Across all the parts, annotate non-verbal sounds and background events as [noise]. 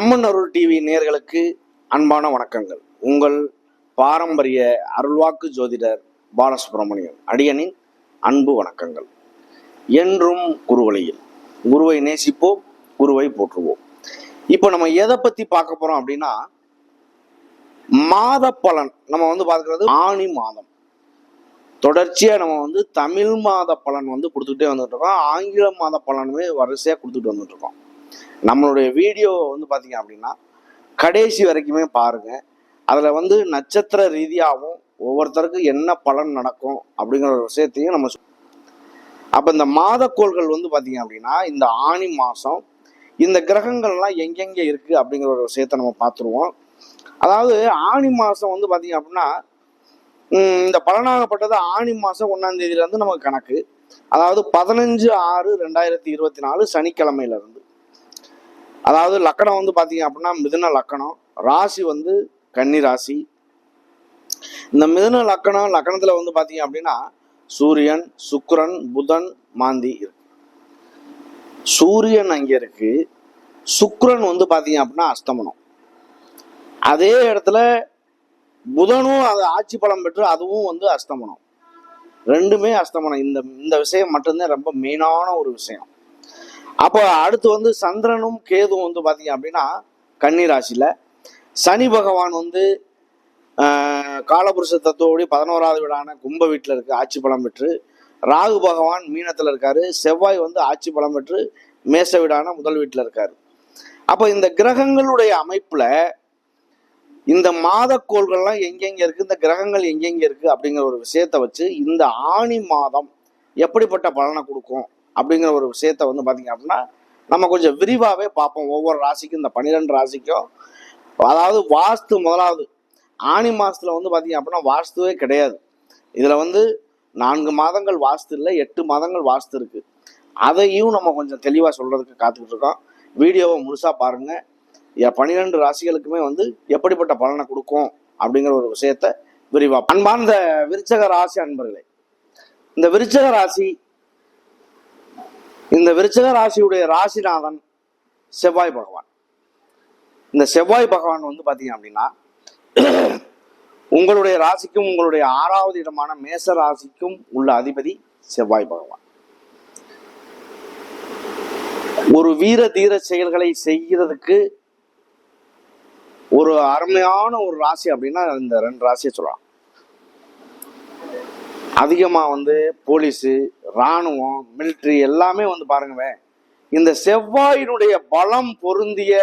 அம்மன் அருள் TV நேர்களுக்கு அன்பான வணக்கங்கள். உங்கள் பாரம்பரிய அருள்வாக்கு ஜோதிடர் பாலசுப்ரமணியன் அடியனின் அன்பு வணக்கங்கள். என்றும் குருவழியில் குருவை நேசிப்போம் குருவை போற்றுவோம். இப்போ நம்ம எதை பத்தி பார்க்க போறோம் அப்படின்னா மாத பலன். நம்ம வந்து பார்க்கறது ஆணி மாதம். தொடர்ச்சியா நம்ம வந்து தமிழ் மாத பலன் வந்து கொடுத்துக்கிட்டே வந்துட்டு இருக்கோம். ஆங்கில மாத பலனுமே வரிசையா கொடுத்துட்டு வந்துட்டு இருக்கோம். நம்மளுடைய வீடியோ வந்து பார்த்தீங்க அப்படின்னா கடைசி வரைக்குமே பாருங்க. அதில் வந்து நட்சத்திர ரீதியாகவும் ஒவ்வொருத்தருக்கும் என்ன பலன் நடக்கும் அப்படிங்கிற ஒரு விஷயத்தையும் நம்ம அப்போ இந்த மாதக்கோள்கள் வந்து பார்த்தீங்க அப்படின்னா இந்த ஆணி மாதம் இந்த கிரகங்கள்லாம் எங்கெங்கே இருக்குது அப்படிங்கிற ஒரு விஷயத்தை நம்ம பார்த்துருவோம் அதாவது ஆணி மாதம் வந்து பார்த்தீங்க அப்படின்னா இந்த பலனாகப்பட்டது ஆணி மாதம் ஒன்றாம் தேதியிலேருந்து நமக்கு கணக்கு. அதாவது பதினஞ்சு ஆறு ரெண்டாயிரத்தி இருபத்தி நாலு சனிக்கிழமையிலேருந்து. அதாவது லக்கணம் வந்து பார்த்தீங்க அப்படின்னா மிதுன லக்கணம். ராசி வந்து கன்னி ராசி. இந்த மிதுன லக்கணம் லக்கணத்தில் வந்து பார்த்தீங்க அப்படின்னா சூரியன் சுக்கரன் புதன் மாந்தி இருக்கு. சூரியன் அங்கே இருக்கு. சுக்கரன் வந்து பார்த்தீங்க அப்படின்னா அஸ்தமனம். அதே இடத்துல புதனும் அது ஆட்சி பலம் பெற்று அதுவும் வந்து அஸ்தமனம். ரெண்டுமே அஸ்தமனம். இந்த இந்த விஷயம் மட்டும்தான் ரொம்ப மெயினான ஒரு விஷயம். அப்போ அடுத்து வந்து சந்திரனும் கேதுவும் வந்து பார்த்தீங்க அப்படின்னா கன்னிராசியில் சனி பகவான் வந்து காலபுருஷ தத்துவப்படி பதினோராவது வீடான கும்ப வீட்டில் இருக்கு ஆட்சி பலம் பெற்று. ராகு பகவான் மீனத்தில் இருக்காரு செவ்வாய் வந்து ஆட்சி பலம் பெற்று மேச வீடான முதல் வீட்டில் இருக்காரு. அப்போ இந்த கிரகங்களுடைய அமைப்பில் இந்த மாதக்கோள்கள்லாம் எங்கெங்கே இருக்குது இந்த கிரகங்கள் எங்கெங்கே இருக்குது அப்படிங்கிற ஒரு விஷயத்த வச்சு இந்த ஆணி மாதம் எப்படிப்பட்ட பலனை கொடுக்கும் அப்படிங்கிற ஒரு விஷயத்த வந்து பார்த்திங்க அப்படின்னா நம்ம கொஞ்சம் விரிவாகவே பார்ப்போம். ஒவ்வொரு ராசிக்கும் இந்த பன்னிரெண்டு ராசிக்கும். அதாவது வாஸ்து முதலாவது. ஆணி மாதத்தில் வந்து பார்த்திங்க அப்படின்னா வாஸ்துவே கிடையாது. இதில் வந்து நான்கு மாதங்கள் வாஸ்து இல்லை எட்டு மாதங்கள் வாஸ்து இருக்குது அதையும் நம்ம கொஞ்சம் தெளிவாக சொல்கிறதுக்கு காத்துக்கிட்டு இருக்கோம். வீடியோவை முழுசாக பாருங்கள் பன்னிரெண்டு ராசிகளுக்குமே வந்து எப்படிப்பட்ட பலனை கொடுக்கும் அப்படிங்கிற ஒரு விஷயத்த விரிவாக அன்பார்ந்த விருச்சக ராசி அன்பர்களே இந்த விருச்சக ராசி இந்த விருச்சக ராசியுடைய ராசிநாதன் செவ்வாய் பகவான். இந்த செவ்வாய் பகவான் வந்து பார்த்தீங்க அப்படின்னா உங்களுடைய ராசிக்கும் உங்களுடைய ஆறாவது இடமான மேச ராசிக்கும் உள்ள அதிபதி செவ்வாய் பகவான். ஒரு வீர தீர செயல்களை செய்கிறதுக்கு ஒரு அருமையான ஒரு ராசி அப்படின்னா இந்த ரெண்டு ராசியை சொல்லலாம். அதிகமாக வந்து போலீஸு இராணுவம் மிலிட்ரி எல்லாமே வந்து பாருங்கவே இந்த செவ்வாயினுடைய பலம் பொருந்திய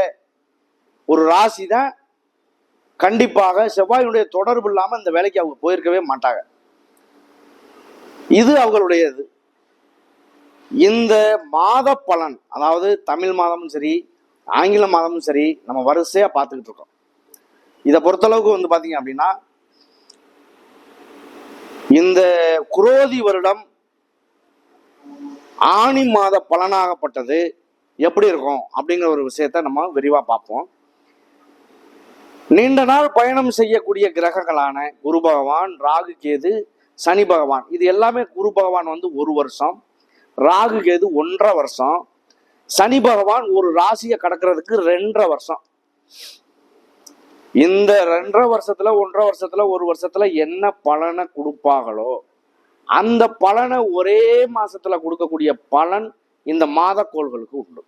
ஒரு ராசி தான் கண்டிப்பாக செவ்வாயினுடைய தொடர்பு இல்லாமல் இந்த வேலைக்கு அவங்க போயிருக்கவே மாட்டாங்க. இது அவங்களுடையது. இந்த மாத பலன் அதாவது தமிழ் மாதமும் சரி ஆங்கில மாதமும் சரி நம்ம வரிசையாக பார்த்துக்கிட்டு இருக்கோம். இதை பொறுத்தளவுக்கு வந்து பார்த்தீங்க அப்படின்னா இந்த குரோதி வருடம் ஆணி மாத பலனாகப்பட்டது. எப்படி இருக்கும்? அப்படிங்கிற ஒரு விஷயத்த நம்ம விரிவாக பார்ப்போம். நீண்ட நாள் பயணம் செய்யக்கூடிய கிரகங்களான குரு பகவான் ராகு கேது சனி பகவான். இது எல்லாமே குரு பகவான் வந்து ஒரு வருஷம். ராகு கேது ஒன்றரை வருஷம். சனி பகவான் ஒரு ராசியை கடக்கிறதுக்கு ரெண்டரை வருஷம். இந்த ரெண்டரை வருஷத்துல ஒன்றரை வருஷத்துல ஒரு வருஷத்துல என்ன பலனை கொடுப்பாங்களோ அந்த பலனை ஒரே மாசத்துல கொடுக்கக்கூடிய பலன் இந்த மாத கோள்களுக்கு உண்டு.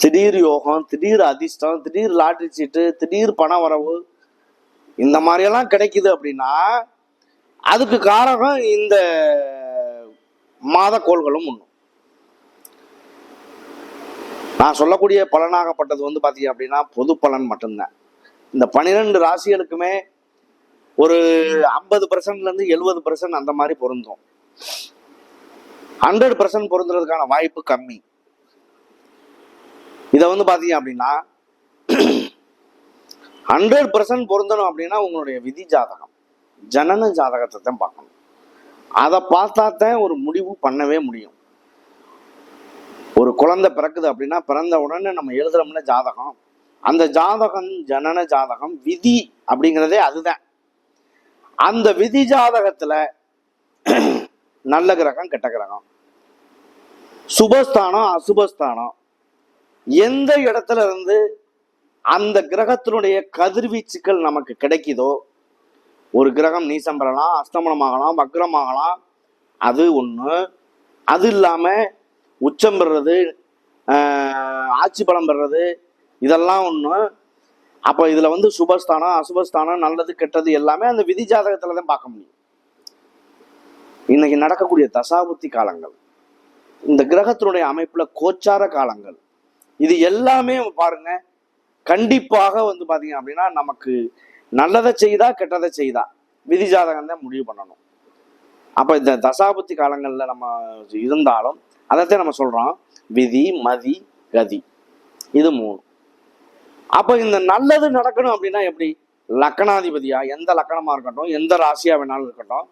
திடீர் யோகம் திடீர் அதிர்ஷ்டம் திடீர் லாட்டரி சீட்டு திடீர் பண வரவு இந்த மாதிரியெல்லாம் கிடைக்குது அப்படின்னா அதுக்கு காரணம் இந்த மாத கோள்களும் ஒன்று நான் சொல்லக்கூடிய பலனாகப்பட்டது வந்து பார்த்தீங்க அப்படின்னா பொது பலன் மட்டும்தான். இந்த பன்னிரெண்டு ராசிகளுக்குமே ஒரு ஐம்பது பர்சன்ட்லேருந்து எழுபது பர்சன்ட் அந்த மாதிரி பொருந்தும். ஹண்ட்ரட் பர்சன்ட் பொருந்துறதுக்கான வாய்ப்பு கம்மி. இதை வந்து பார்த்தீங்க அப்படின்னா ஹண்ட்ரட் பர்சன்ட் பொருந்தணும் அப்படின்னா உங்களுடைய விதி ஜாதகம். ஜனன ஜாதகத்தை தான் பார்க்கணும். அதை பார்த்தா தான் ஒரு முடிவு பண்ணவே முடியும். குழந்தை பிறக்குது அப்படின்னா பிறந்த உடனே நம்ம எழுதுறோம்ல ஜாதகம். அந்த ஜாதகம் ஜனன ஜாதகம் விதி அப்படிங்கிறதே அதுதான். அந்த விதி ஜாதகத்துல [clears throat] நல்ல கிரகம் கெட்ட கிரகம். சுபஸ்தானம் அசுபஸ்தானம். எந்த இடத்துல இருந்து அந்த கிரகத்தினுடைய கதிர்வீச்சுக்கள் நமக்கு கிடைக்குதோ ஒரு கிரகம் நீசம் பெறலாம் அஸ்தமனமாகலாம் வக்ரமாகலாம் அது ஒன்று அது இல்லாமல் உச்சம் பெறுறது ஆட்சி பலம் பெறுறது இதெல்லாம் ஒன்று அப்போ இதில் வந்து சுபஸ்தானம் அசுபஸ்தானம் நல்லது கெட்டது எல்லாமே அந்த விதி ஜாதகத்தில் தான் பார்க்க முடியும். இன்னைக்கு நடக்கக்கூடிய தசாபுத்தி காலங்கள் இந்த கிரகத்தினுடைய அமைப்பில் கோச்சார காலங்கள் இது எல்லாமே பாருங்க கண்டிப்பாக வந்து பார்த்தீங்க அப்படின்னா நமக்கு நல்லதை செய்தா கெட்டதை செய்தா விதி ஜாதகம் தான் முடிவு பண்ணணும். அப்போ இந்த தசாபுத்தி காலங்களில் நம்ம இருந்தாலும் அதைத்தான் நம்ம சொல்றோம். விதி மதி கதி. இது மூணு. அப்ப இந்த நல்லது நடக்கணும் அப்படின்னா எப்படி? லக்னாதிபதியா எந்த லக்கணமா இருக்கட்டும் எந்த ராசியா வேணாலும் இருக்கட்டும்.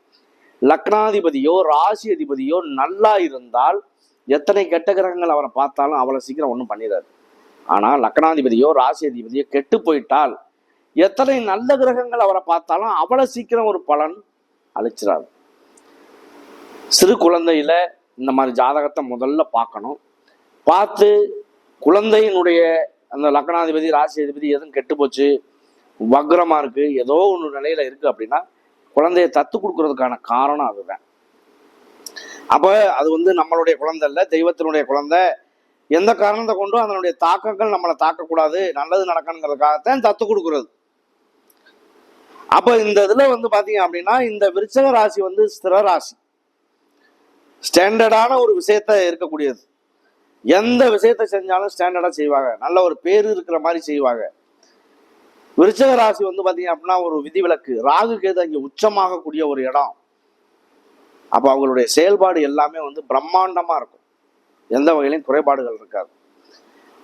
லக்னாதிபதியோ ராசி அதிபதியோ நல்லா இருந்தால் எத்தனை கெட்ட கிரகங்கள் அவரை பார்த்தாலும் அவ்வளோ சீக்கிரம் ஒன்றும் பண்ணிடாது. ஆனால் லக்னாதிபதியோ ராசி அதிபதியோ கெட்டு போயிட்டால் எத்தனை நல்ல கிரகங்கள் அவரை பார்த்தாலும் அவ்வளோ சீக்கிரம் ஒரு பலன் அழிச்சிடாது சிறு குழந்தையில இந்த மாதிரி ஜாதகத்தை முதல்ல பார்க்கணும். பார்த்து குழந்தையினுடைய அந்த லக்னாதிபதி ராசி அதிபதி எதுவும் கெட்டு போச்சு வக்ரமாக இருக்குது ஏதோ ஒன்று நிலையில் இருக்குது அப்படின்னா குழந்தைய தத்து கொடுக்கறதுக்கான காரணம் அதுதான். அப்போ அது வந்து நம்மளுடைய குழந்தை இல்லை தெய்வத்தினுடைய குழந்தை. எந்த காரணத்தை கொண்டும் அதனுடைய தாக்கங்கள் நம்மளை தாக்கக்கூடாது. நல்லது நடக்கணுங்கிறதுக்காகத்தான் தத்து கொடுக்கறது. அப்போ இந்த இதில் வந்து பார்த்தீங்க அப்படின்னா இந்த விருச்சக ராசி வந்து ஸ்திர ராசி. ஸ்டாண்டர்டான ஒரு விஷயத்த இருக்கக்கூடியது. எந்த விஷயத்த செஞ்சாலும் ஸ்டாண்டர்டா செய்வாங்க. நல்ல ஒரு பேர் இருக்கிற மாதிரி செய்வாங்க. விருச்சக ராசி வந்து பார்த்தீங்க அப்படின்னா ஒரு விதிவிலக்கு. ராகு கேது அங்கே உச்சமாகக்கூடிய ஒரு இடம். அப்போ அவங்களுடைய செயல்பாடு எல்லாமே வந்து பிரம்மாண்டமா இருக்கும். எந்த வகையிலும் குறைபாடுகள் இருக்காது.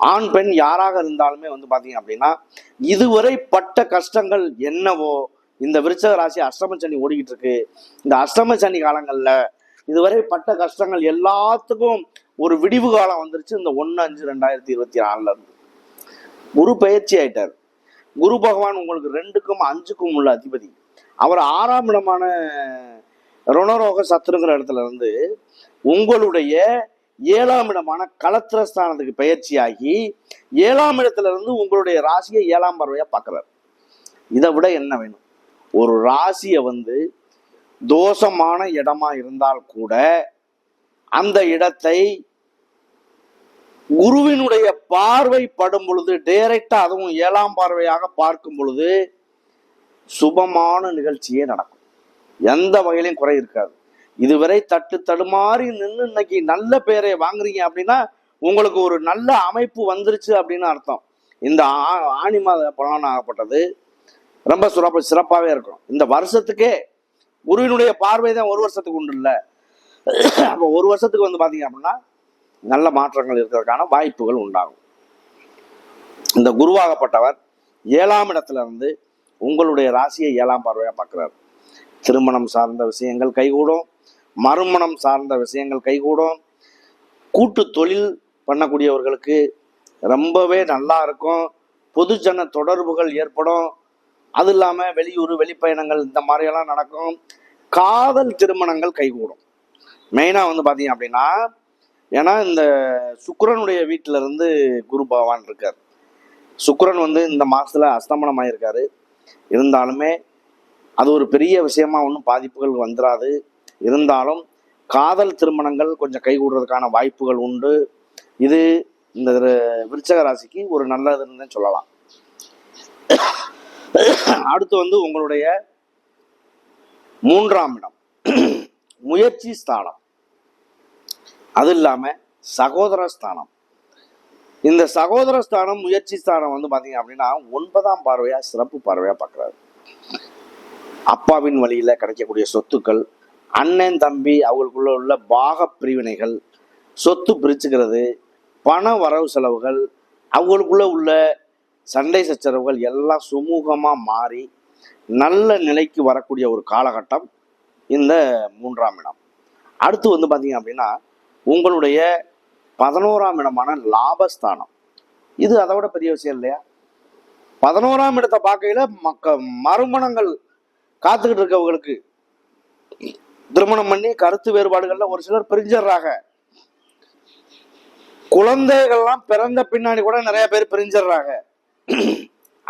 ஆண் பெண் யாராக இருந்தாலுமே வந்து பார்த்தீங்க அப்படின்னா இதுவரை பட்ட கஷ்டங்கள் என்னவோ இந்த விருச்சக ராசி அஷ்டம சனி ஓடிக்கிட்டு இருக்கு. இந்த அஷ்டம சனி காலங்கள்ல இதுவரை பட்ட கஷ்டங்கள் எல்லாத்துக்கும் ஒரு விடிவு காலம் வந்துருச்சு இந்த ஒன்று அஞ்சு ரெண்டாயிரத்தி இருபத்தி நாலுல இருந்து. குரு பயிற்சி ஆயிட்டார். குரு பகவான் உங்களுக்கு ரெண்டுக்கும் அஞ்சுக்கும் உள்ள அதிபதி. அவர் ஆறாம் இடமான ருணரோக சத்துருங்கிற இடத்துல இருந்து உங்களுடைய ஏழாம் இடமான களத்திரஸ்தானத்துக்கு பயிற்சியாகி ஏழாம் இடத்துல இருந்து உங்களுடைய ராசியை ஏழாம் பார்வையா பார்க்கிறார். இதை விட என்ன வேணும்? ஒரு ராசியை வந்து தோஷமான இடமா இருந்தால் கூட அந்த இடத்தை குருவினுடைய பார்வை படும் பொழுது டைரக்டா அதுவும் ஏழாம் பார்வையாக பார்க்கும் பொழுது சுபமான நிகழ்ச்சியே நடக்கும். எந்த வகையிலையும் குறை இருக்காது. இதுவரை தட்டு தடுமாறி நின்று இன்னைக்கு நல்ல பேரை வாங்குறீங்க அப்படின்னா உங்களுக்கு ஒரு நல்ல அமைப்பு வந்துருச்சு அப்படின்னு அர்த்தம். இந்த ஆ- ஆணி மாத பலன் ஆகப்பட்டது ரொம்ப சிறப்பு சிறப்பாகவே இருக்கும். இந்த வருஷத்துக்கே குருவினுடைய பார்வை தான் ஒரு வருஷத்துக்கு உண்டு இல்லை. அப்போ ஒரு வருஷத்துக்கு வந்து பார்த்தீங்க அப்படின்னா நல்ல மாற்றங்கள் இருக்கிறதுக்கான வாய்ப்புகள் உண்டாகும். இந்த குருவாகப்பட்டவர் ஏழாம் இடத்துல இருந்து உங்களுடைய ராசியை ஏழாம் பார்வையாக பார்க்குறாரு திருமணம் சார்ந்த விஷயங்கள் கைகூடும் மறுமணம் சார்ந்த விஷயங்கள் கைகூடும். கூட்டு தொழில் பண்ணக்கூடியவர்களுக்கு ரொம்பவே நல்லா இருக்கும். பொதுஜன தொடர்புகள் ஏற்படும். அது இல்லாமல் வெளியூர் வெளிப்பயணங்கள் இந்த மாதிரியெல்லாம் நடக்கும். காதல் திருமணங்கள் கைகூடும். மெயினாக வந்து பார்த்தீங்க அப்படின்னா ஏன்னா இந்த சுக்கரனுடைய வீட்டில இருந்து குரு பகவான் இருக்கார். சுக்கரன் வந்து இந்த மாசத்துல அஸ்தமனம் ஆயிருக்காரு இருந்தாலுமே அது ஒரு பெரிய விஷயமா ஒன்றும் பாதிப்புகள் வந்துடாது இருந்தாலும் காதல் திருமணங்கள் கொஞ்சம் கைகூடுறதுக்கான வாய்ப்புகள் உண்டு. இது இந்த விருச்சக ராசிக்கு ஒரு நல்லதுன்னு சொல்லலாம். அடுத்து வந்து உங்களுடைய மூன்றாம் இடம். முயற்சி ஸ்தானம். அது இல்லாம சகோதர ஸ்தானம். இந்த சகோதர ஸ்தானம் முயற்சி ஸ்தானம் வந்து பாத்தீங்க அப்படின்னா ஒன்பதாம் பார்வையா சிறப்பு பார்வையா பாக்குறாரு. அப்பாவின் வழியில கிடைக்கக்கூடிய சொத்துக்கள் அண்ணன் தம்பி அவங்களுக்குள்ள உள்ள பாக பிரிவினைகள் சொத்து பிரிச்சுக்கிறது பண வரவு செலவுகள் அவங்களுக்குள்ள உள்ள சண்டை சச்சரவுகள் எல்லாம் சுமூகமா மாறி நல்ல நிலைக்கு வரக்கூடிய ஒரு காலகட்டம் இந்த மூன்றாம் இடம். அடுத்து வந்து பார்த்தீங்க அப்படின்னா உங்களுடைய பதினோராம் இடமான லாபஸ்தானம். இது அதை விட பெரிய விஷயம் இல்லையா? பதினோராம் இடத்தை பார்க்கையில மக்க மறுமணங்கள் காத்துக்கிட்டு இருக்கவங்களுக்கு திருமணம் பண்ணி கருத்து வேறுபாடுகள்ல ஒரு சிலர் பிரிஞ்சிடுறாங்க. குழந்தைகள்லாம் பிறந்த பின்னாடி கூட நிறைய பேர் பிரிஞ்சிடுறாங்க.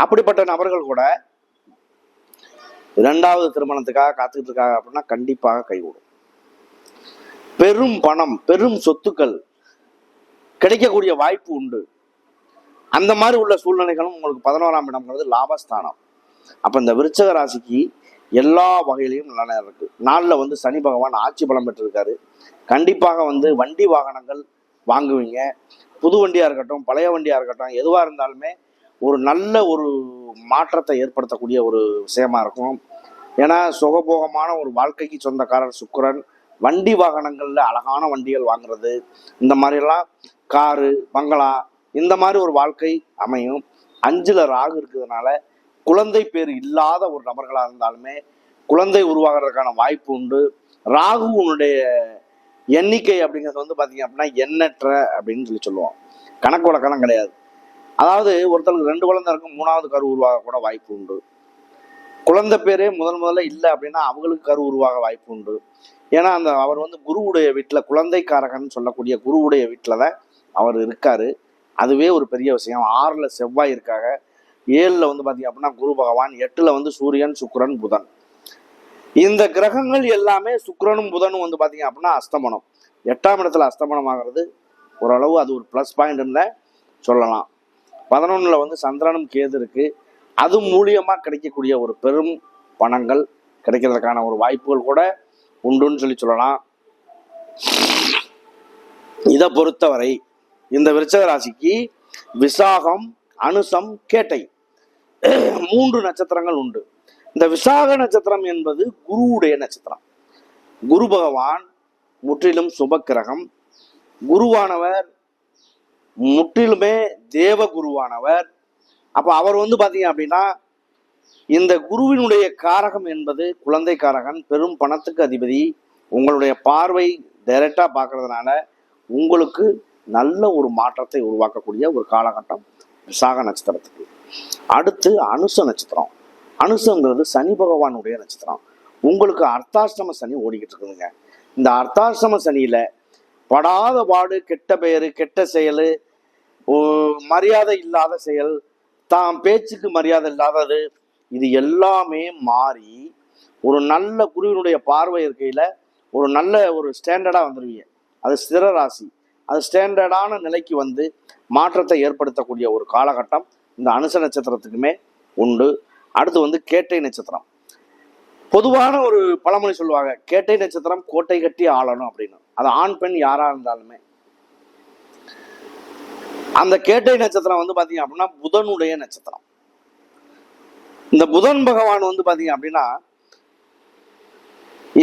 அப்படிப்பட்ட நபர்கள் கூட இரண்டாவது திருமணத்துக்காக காத்துக்கிட்டு இருக்காங்க அப்படின்னா கண்டிப்பாக கைகூடும். பெரும் பணம் பெரும் சொத்துக்கள் கிடைக்கக்கூடிய வாய்ப்பு உண்டு. அந்த மாதிரி உள்ள சூழ்நிலைகளும் உங்களுக்கு பதினோராம் இடம்ங்கிறது லாபஸ்தானம். அப்போ இந்த விருச்சக ராசிக்கு எல்லா வகையிலையும் நல்ல நேரம் இருக்கு. நாளில் வந்து சனி பகவான் ஆட்சி பலம் பெற்றிருக்காரு. கண்டிப்பாக வந்து வண்டி வாகனங்கள் வாங்குவீங்க. புது வண்டியாக இருக்கட்டும் பழைய வண்டியாக இருக்கட்டும் எதுவாக இருந்தாலுமே ஒரு நல்ல ஒரு மாற்றத்தை ஏற்படுத்தக்கூடிய ஒரு விஷயமா இருக்கும். ஏன்னா சுகபோகமான ஒரு வாழ்க்கைக்கு சொந்தக்காரர் சுக்கரன் வண்டி வாகனங்களில் அழகான வண்டிகள் வாங்குறது இந்த மாதிரிலாம் காரு பங்களா இந்த மாதிரி ஒரு வாழ்க்கை அமையும். அஞ்சில் ராகு இருக்கிறதுனால குழந்தை பேர் இல்லாத ஒரு நபர்களாக இருந்தாலுமே குழந்தை உருவாகிறதுக்கான வாய்ப்பு உண்டு. ராகுனுடைய எண்ணிக்கை அப்படிங்கிறது வந்து பார்த்தீங்க அப்படின்னா எண்ணற்ற அப்படின்னு சொல்லி சொல்லுவோம். கணக்கு வழக்கெல்லாம் கிடையாது. அதாவது ஒருத்தருக்கு ரெண்டு குழந்தை இருக்கும் மூணாவது கரு உருவாக கூட வாய்ப்பு உண்டு. குழந்தை பேரே முதல் முதல்ல இல்லை அப்படின்னா அவங்களுக்கு கரு உருவாக வாய்ப்பு உண்டு. ஏன்னா அந்த அவர் வந்து குருவுடைய வீட்டில் குழந்தைக்காரகன் சொல்லக்கூடிய குருவுடைய வீட்டில் தான் அவர் இருக்காரு. அதுவே ஒரு பெரிய விஷயம். ஆறில் செவ்வாய் இருக்காங்க ஏழில் வந்து பார்த்தீங்க அப்படின்னா குரு பகவான் எட்டில் வந்து சூரியன் சுக்கரன் புதன். இந்த கிரகங்கள் எல்லாமே சுக்கரனும் புதனும் வந்து பார்த்தீங்க அப்படின்னா அஸ்தமனம். எட்டாம் இடத்துல அஸ்தமனம் ஆகிறது ஓரளவு அது ஒரு ப்ளஸ் பாயிண்ட்னு சொல்லலாம். பதினொன்னுல வந்து சந்திரனும் கேது இருக்கு. அது மூலியமா கிடைக்கக்கூடிய ஒரு பெரும் பணங்கள் கிடைக்கிறதுக்கான ஒரு வாய்ப்புகள் கூட உண்டுன்னு சொல்லி சொல்லலாம். இதை பொறுத்தவரை இந்த விருச்சக ராசிக்கு விசாகம் அனுசம் கேட்டை மூன்று நட்சத்திரங்கள் உண்டு. இந்த விசாக நட்சத்திரம் என்பது குருவுடைய நட்சத்திரம். குரு பகவான் முற்றிலும் சுபக்கிரகம் குருவானவர் முற்றிலுமே தேவ குருவானவர் அவர் வந்து பார்த்தீங்க அப்படின்னா இந்த குருவினுடைய காரகம் என்பது குழந்தை காரகன் பெரும் பணத்துக்கு அதிபதி. உங்களுடைய பார்வை டைரெக்டாக பார்க்கறதுனால உங்களுக்கு நல்ல ஒரு மாற்றத்தை உருவாக்கக்கூடிய ஒரு காலகட்டம் விசாக நட்சத்திரத்துக்கு. அடுத்து அனுச நட்சத்திரம். அனுசங்கிறது சனி பகவானுடைய நட்சத்திரம். உங்களுக்கு அர்த்தாஷ்டம சனி ஓடிக்கிட்டு இருக்குதுங்க. இந்த அர்த்தாஷ்டம சனியில் படாத பாடு கெட்ட பெயரு கெட்ட செயல் மரியாதை இல்லாத செயல் தாம் பேச்சுக்கு மரியாதை இல்லாதது இது எல்லாமே மாறி ஒரு நல்ல குருவினுடைய பார்வை இருக்கையில் ஒரு நல்ல ஒரு ஸ்டாண்டர்டாக வந்துடுவீங்க அது ஸ்திர ராசி. அது ஸ்டாண்டர்டான நிலைக்கு வந்து மாற்றத்தை ஏற்படுத்தக்கூடிய ஒரு காலகட்டம். இந்த அனுச நட்சத்திரத்துக்குமே உண்டு. அடுத்து வந்து கேட்டை நட்சத்திரம். பொதுவான ஒரு பழமொழி சொல்லுவாங்க கேட்டை நட்சத்திரம் கோட்டை கட்டி ஆளணும் அப்படின்னு. அது ஆண் பெண் யாரா இருந்தாலுமே. அந்த கேட்டை நட்சத்திரம் வந்து பாத்தீங்க அப்படின்னா புதனுடைய நட்சத்திரம். இந்த புதன் பகவான் வந்து பாத்தீங்க அப்படின்னா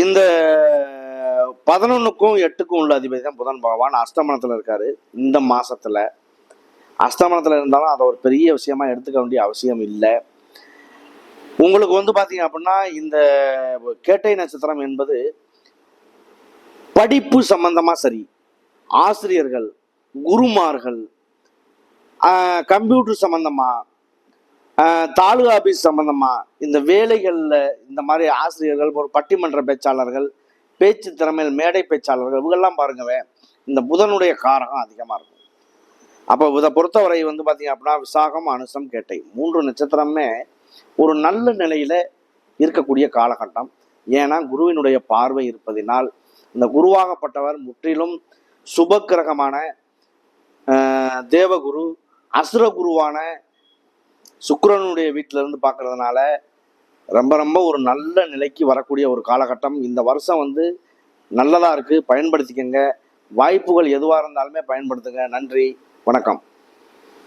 இந்த பதினொன்னுக்கும் எட்டுக்கும் உள்ள அதிபதி தான் புதன் பகவான். அஷ்டமனத்துல இருக்காரு. இந்த மாசத்துல அஷ்டமனத்துல இருந்தாலும் அதை ஒரு பெரிய விஷயமா எடுத்துக்க வேண்டிய அவசியம் இல்லை. உங்களுக்கு வந்து பாத்தீங்க அப்படின்னா இந்த கேட்டை நட்சத்திரம் என்பது படிப்பு சம்பந்தமா சரி. ஆசிரியர்கள் குருமார்கள் கம்ப்யூட்டர் சம்பந்தமா தாலுகா ஆபீஸ் சம்பந்தமா இந்த வேலைகளில் இந்த மாதிரி ஆசிரியர்கள் ஒரு பட்டிமன்ற பேச்சாளர்கள் பேச்சு திறமையில் மேடை பேச்சாளர்கள் இவங்கெல்லாம் பாருங்கவே இந்த புதனுடைய காரகம் அதிகமாக இருக்கும். அப்போ இதை பொறுத்தவரை வந்து பார்த்தீங்க அப்படின்னா விசாகம் அனுசம் கேட்டை மூன்று நட்சத்திரமே ஒரு நல்ல நிலையில் இருக்கக்கூடிய காலகட்டம். ஏன்னா குருவினுடைய பார்வை இருப்பதினால் இந்த குருவாகப்பட்டவர் முற்றிலும் சுபக்கிரகமான தேவகுரு அசுர குருவான சுக்கரனுடைய வீட்டில இருந்து பார்க்கறதுனால ரொம்ப ரொம்ப ஒரு நல்ல நிலைக்கு வரக்கூடிய ஒரு காலகட்டம். இந்த வருஷம் வந்து நல்லதா இருக்கு. பயன்படுத்திக்கங்க. வாய்ப்புகள் எதுவாக இருந்தாலுமே பயன்படுத்துங்க. நன்றி. வணக்கம்.